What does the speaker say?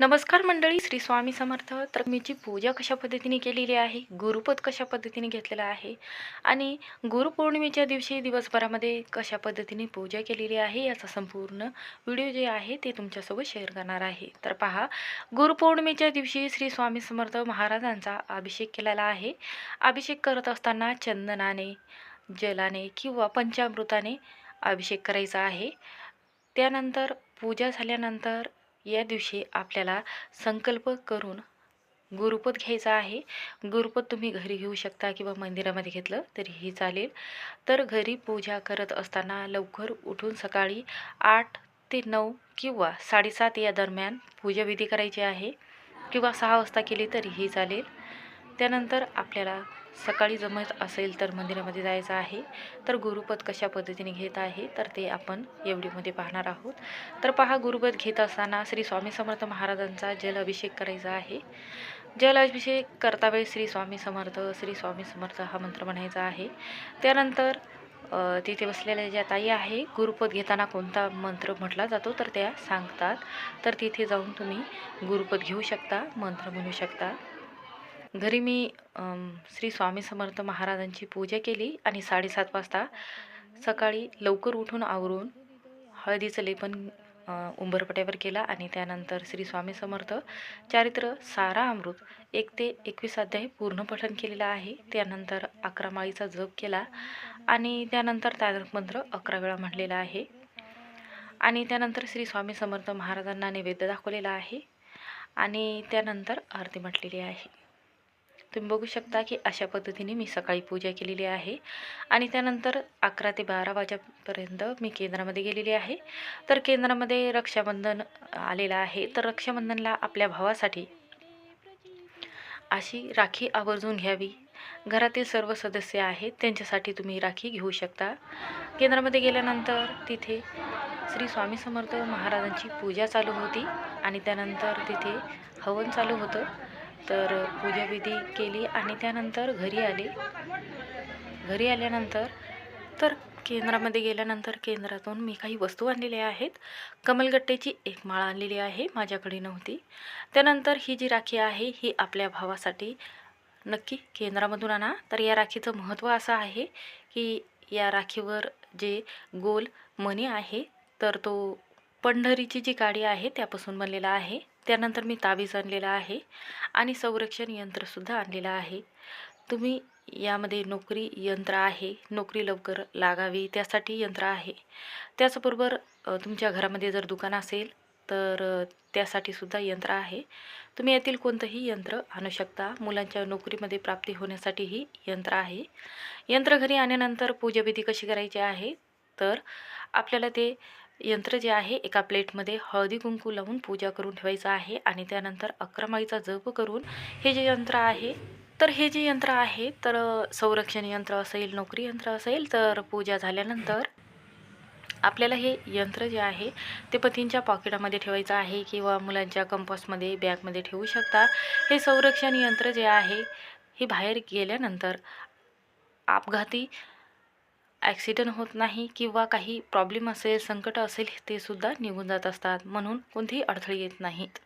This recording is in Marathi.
नमस्कार मंडळी श्री स्वामी समर्थ. तर मीची पूजा कशा पद्धतीने केलेली आहे गुरुपद कशा पद्धतीने घेतलेला आहे आणि गुरुपौर्णिमेच्या दिवशी दिवसभरामध्ये कशा पद्धतीने पूजा केलेली आहे याचा संपूर्ण व्हिडिओ जे आहे ते तुमच्यासोबत शेअर करणार आहे. तर पहा गुरुपौर्णिमेच्या दिवशी श्री स्वामी समर्थ महाराजांचा अभिषेक केलेला आहे. अभिषेक करत असताना चंदनाने जलाने किंवा पंचामृताने अभिषेक करायचा आहे. त्यानंतर पूजा झाल्यानंतर या दिवशी आपल्याला संकल्प करून गुरुपद घ्यायचा आहे. गुरुपद तुम्ही घरी घेऊ शकता किंवा मंदिरामध्ये घेतलं तरीही चालेल. तर घरी पूजा करत असताना लवकर उठून सकाळी आठ ते नऊ किंवा साडेसात या दरम्यान पूजाविधी करायची आहे. किंवा सहा वाजता केली तरीही चालेल. त्यानंतर आपल्याला सकाळी जमत असेल तर मंदिरामध्ये जायचं आहे. तर गुरुपद कशा पद्धतीने घेत आहे तर ते आपण एवढीमध्ये पाहणार आहोत. तर पहा गुरुपद घेत असताना श्री स्वामी समर्थ महाराजांचा जल अभिषेक करायचा आहे. जल अभिषेक करता वेळी श्री स्वामी समर्थ श्री स्वामी समर्थ हा मंत्र म्हणायचा आहे. त्यानंतर तिथे बसलेल्या ज्या ताई आहे गुरुपद घेताना कोणता मंत्र म्हटला जातो तर त्या सांगतात. तर तिथे जाऊन तुम्ही गुरुपद घेऊ शकता मंत्र म्हणू शकता. घरी मी श्री स्वामी समर्थ महाराजांची पूजा केली आणि साडेसात वाजता सकाळी लवकर उठून आवरून हळदीचं लेपन उंबरपट्यावर केला आणि त्यानंतर श्री स्वामी समर्थ चारित्र सारा अमृत एक ते एकवीस अध्याय पूर्ण पठन केलेलं आहे. त्यानंतर अकरा माळीचा जप केला आणि त्यानंतर तारक मंत्र अकरा वेळा म्हटलेला आहे. आणि त्यानंतर श्री स्वामी समर्थ महाराजांना नैवेद्य दाखवलेला आहे आणि त्यानंतर आरती म्हटलेली आहे. तुम्ही बघू शकता की अशा पद्धतीने मी सकाळी पूजा केलेली आहे. आणि त्यानंतर अकरा ते बारा वाजेपर्यंत मी केंद्रामध्ये गेलेली आहे. तर केंद्रामध्ये रक्षाबंधन आलेलं आहे. तर रक्षाबंधनला आपल्या भावासाठी अशी राखी आवर्जून घ्यावी. घरातील सर्व सदस्य आहेत. त्यांच्यासाठी तुम्ही राखी घेऊ शकता. केंद्रामध्ये गेल्यानंतर तिथे श्री स्वामी समर्थ महाराजांची पूजा चालू होती. आणि त्यानंतर तिथे हवन चालू होतं. तर पूजाविधी केली आणि त्यानंतर घरी आले. घरी आल्यानंतर तर केंद्रामध्ये गेल्यानंतर केंद्रातून मी काही वस्तू आणलेल्या आहेत. कमलगट्टेची एक माळ आणलेली आहे माझ्याकडे नव्हती. त्यानंतर ही जी राखी आहे ही आपल्या भावासाठी नक्की केंद्रामधून आणा. तर या राखीचं महत्त्व असं आहे की या राखीवर जे गोल मणी आहे तर तो पंढरीची जी गाडी आहे त्यापासून बनलेला आहे. त्यानंतर मी ताबीज आणलेला आहे आणि संरक्षण यंत्रसुद्धा आणलेलं आहे. तुम्ही यामध्ये नोकरी यंत्र आहे नोकरी लवकर लागावी त्यासाठी यंत्र आहे. त्याचबरोबर तुमच्या घरामध्ये जर दुकान असेल तर त्यासाठी सुद्धा यंत्र आहे. तुम्ही यातील कोणतंही यंत्र आणू शकता. मुलांच्या नोकरीमध्ये प्राप्ती होण्यासाठीही यंत्र आहे. यंत्र घरी आणल्यानंतर पूजाविधी कशी करायची आहे? तर आपल्याला ते यंत्र जे आहे एका प्लेटमध्ये हळदी कुंकू लावून पूजा करून ठेवायचं आहे आणि त्यानंतर अक्रमाईचा जप करून हे जे यंत्र आहे तर हे जे यंत्र आहे तर संरक्षण यंत्र असेल नोकरी यंत्र असेल तर पूजा झाल्यानंतर आपल्याला हे यंत्र जे आहे ते पतींच्या पॉकेटामध्ये ठेवायचं आहे किंवा मुलांच्या कंपासमध्ये बॅगमध्ये ठेवू शकता. हे संरक्षण यंत्र जे आहे हे बाहेर गेल्यानंतर अपघाती ॲक्सिडंट होत नाही किंवा काही प्रॉब्लेम असेल संकट असेल ते सुद्धा निघून जात असतात. म्हणून कोणतेही अडथळे येत नाहीत.